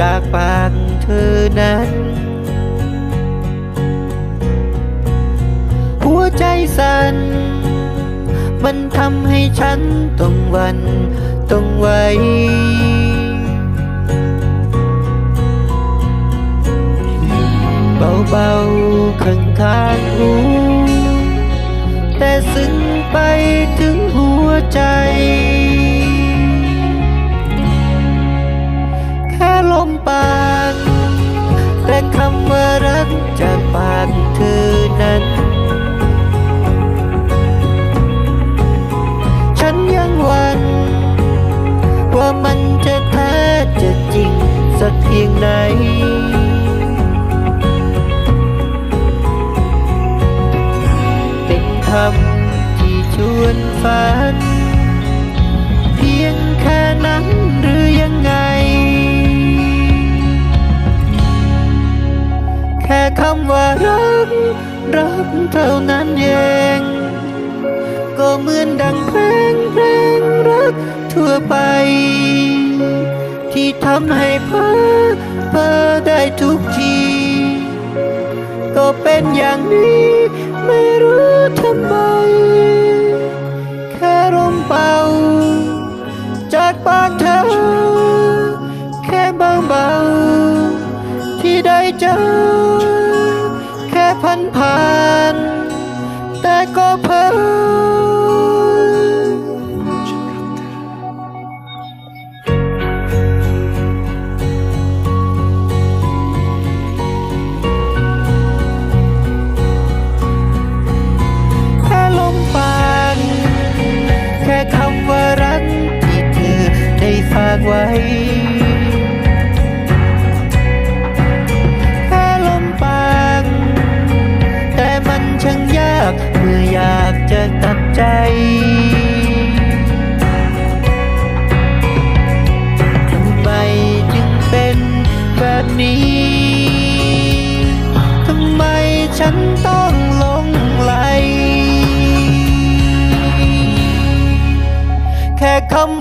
จากปากเธอนั้น หัวใจสั่น มันทำให้ฉันต้องวันต้องไวเบาเบาข้างข้างหูแต่ซึ้งไปถึงหัวใจ ปากเธอนั้น ฉันยังหวันว่ามันจะแท้จะจริงสักเพียงไหน ว่ารัก รักเท่านั้นเอง ก็เหมือนดังเพลงเพลงรักทั่วไป ที่ทำให้เพ้อเพ้อได้ทุกที ก็เป็นอย่างนี้ ไม่รู้ทำไม แค่ลมเป่า จากปากเธอ แค่เบาๆที่ได้เจอ แค่พันผ่าน แต่ก็เพ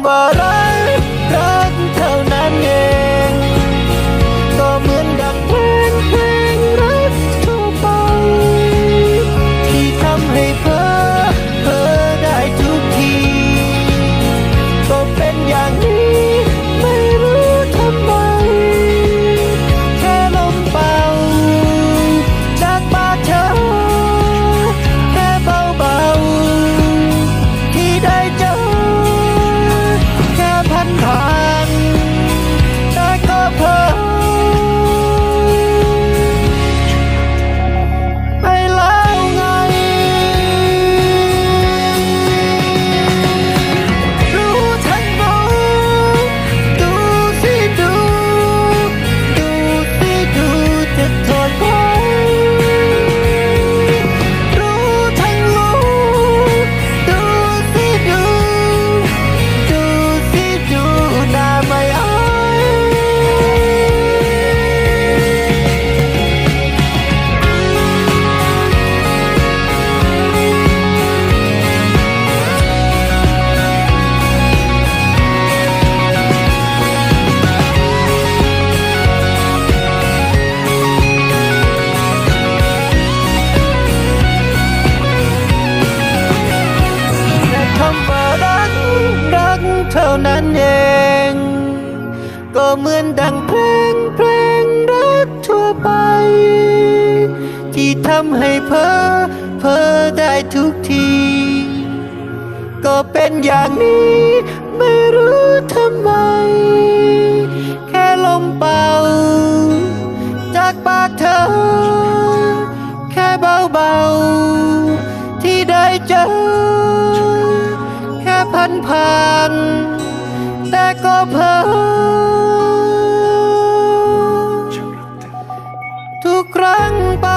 ค่ นั้นเอง ก็เหมือนดังเพลงเพลงรักทั่วไป ที่ทำให้เพ้อเพ้อได้ทุกที ก็เป็นอย่างนี้ ไม่รู้ทำไม แค่ลมเป่า จากปากเธอ แค่เบาๆ ที่ได้เจอ แค่พันผ่าน แต่ก็เพ้อทุกครั้งไป